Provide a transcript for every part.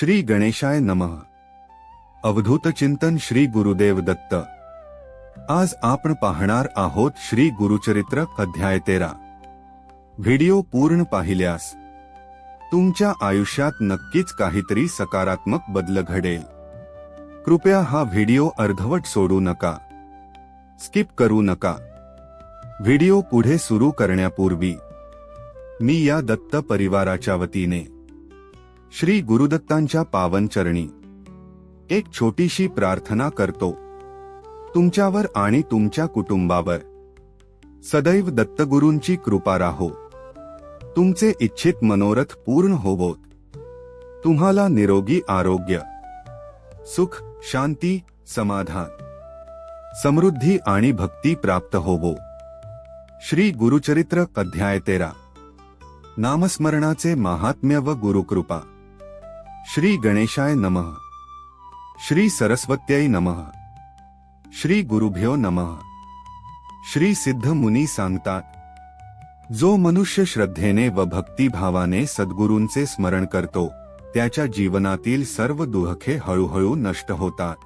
श्री गणेशाय नमः। अवधूत चिंतन श्री गुरुदेव दत्त। आज आपण पाहणार आहोत श्री गुरुचरित्र अध्याय तेरा। व्हिडिओ पूर्ण पाहिल्यास तुमच्या आयुष्यात नक्कीच काहीतरी सकारात्मक बदल घडेल. कृपया हा व्हिडिओ अर्धवट सोडू नका. स्किप करू नका. व्हिडिओ पुढे सुरू करण्यापूर्वी मी या दत्त परिवाराच्या वतीने श्री गुरुदत्तांच्या पावन चरणी एक छोटीशी प्रार्थना करतो. तुमच्यावर आणि तुमच्या कुटुंबावर. सदैव दत्तगुरूंची कृपा राहो. तुमचे इच्छित मनोरथ पूर्ण होवोत. तुम्हाला निरोगी आरोग्य. सुख शांती समाधान. समृद्धी आणि भक्ती प्राप्त होवो. श्री गुरुचरित्र अध्याय तेरा. नामस्मरणाचे महात्म्य व गुरुकृपा. श्री गणेशाय नमः. श्री सरस्वत्यै नमः. श्री गुरुभ्यो नमः. श्री सिद्ध मुनी सांगतात जो मनुष्य श्रद्धेने व भक्तिभावाने सद्गुरूंचे स्मरण करतो त्याच्या जीवनातील सर्व दुःखे हळूहळू नष्ट होतात.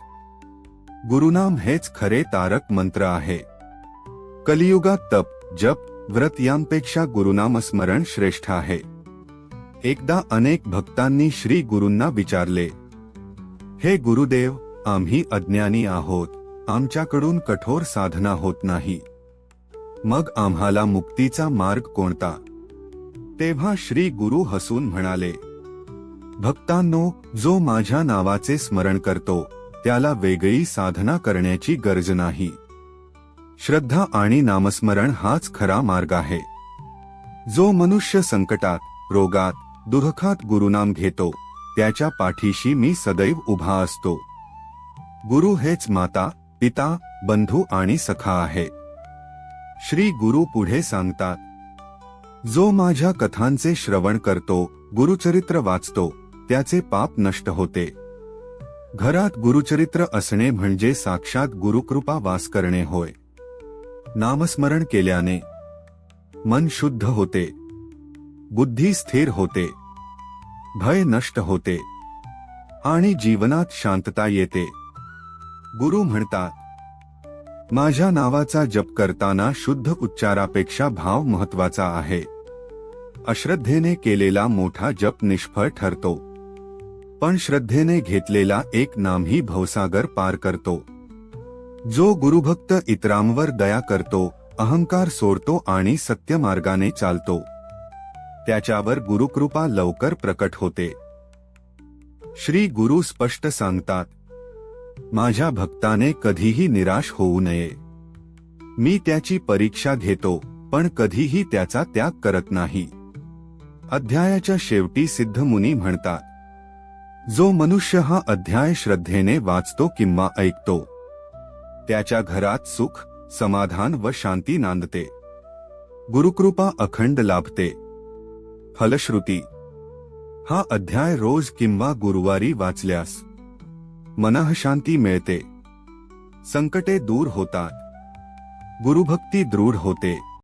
गुरुनाम हेच खरे तारक मंत्र आहे. कलियुगात तप जप व्रत यांपेक्षा गुरुनामस्मरण श्रेष्ठ आहे. एकदा अनेक भक्तांनी श्री गुरूंना विचारले हे गुरुदेव आम्ही अज्ञानी आहोत आमच्याकडून कठोर साधना होत नाही. मग आम्हाला मुक्तीचा मार्ग कोणता? तेव्हा श्री गुरु हसून म्हणाले भक्तांनो जो माझ्या नावाचे स्मरण करतो त्याला वेगळी साधना करण्याची गरज नाही. श्रद्धा आणि नामस्मरण हाच खरा मार्ग आहे. जो मनुष्य संकटात रोगात दुःखात गुरुनाम घेतो. त्याच्या पाठीशी मी सदैव उभा असतो. गुरु हेच माता पिता बंधू आणि सखा आहे. श्री गुरु पुढे सांगतात. जो माझ्या कथांचे श्रवण करतो गुरुचरित्र वाचतो त्याचे पाप नष्ट होते. घरात गुरुचरित्र असणे म्हणजे साक्षात गुरुकृपा वास करणे होय. नामस्मरण केल्याने मन शुद्ध होते. बुद्धी स्थिर होते. भय नष्ट होते. आणि जीवनात शांतता येते. गुरु म्हणतात माझ्या नावाचा जप करताना शुद्ध उच्चारापेक्षा भाव महत्त्वाचा आहे. अश्रद्धेने केलेला मोठा जप निष्फळ ठरतो. पण श्रद्धेने घेतलेला एक नामही भवसागर पार करतो. जो गुरुभक्त इतरांवर दया करतो अहंकार सोडतो आणि सत्य मार्गाने चालतो. त्याच्यावर गुरुकृपा लवकर प्रकट होते. श्री गुरु स्पष्ट सांगतात माझ्या भक्ताने कधीही निराश होऊ नये. मी त्याची परीक्षा घेतो पण कधीही त्याचा त्याग करत नाही. अध्यायाच्या शेवटी सिद्ध मुनी म्हणतात जो मनुष्य हा अध्याय श्रद्धेने वाचतो किंवा ऐकतो त्याच्या घरात सुख समाधान व शांती नांदते. गुरुकृपा अखंड लाभते. फलश्रुती. हा अध्याय रोज किंवा गुरुवारी वाचल्यास मनः शांती मिळते. संकटे दूर होतात. गुरुभक्ती दृढ होते.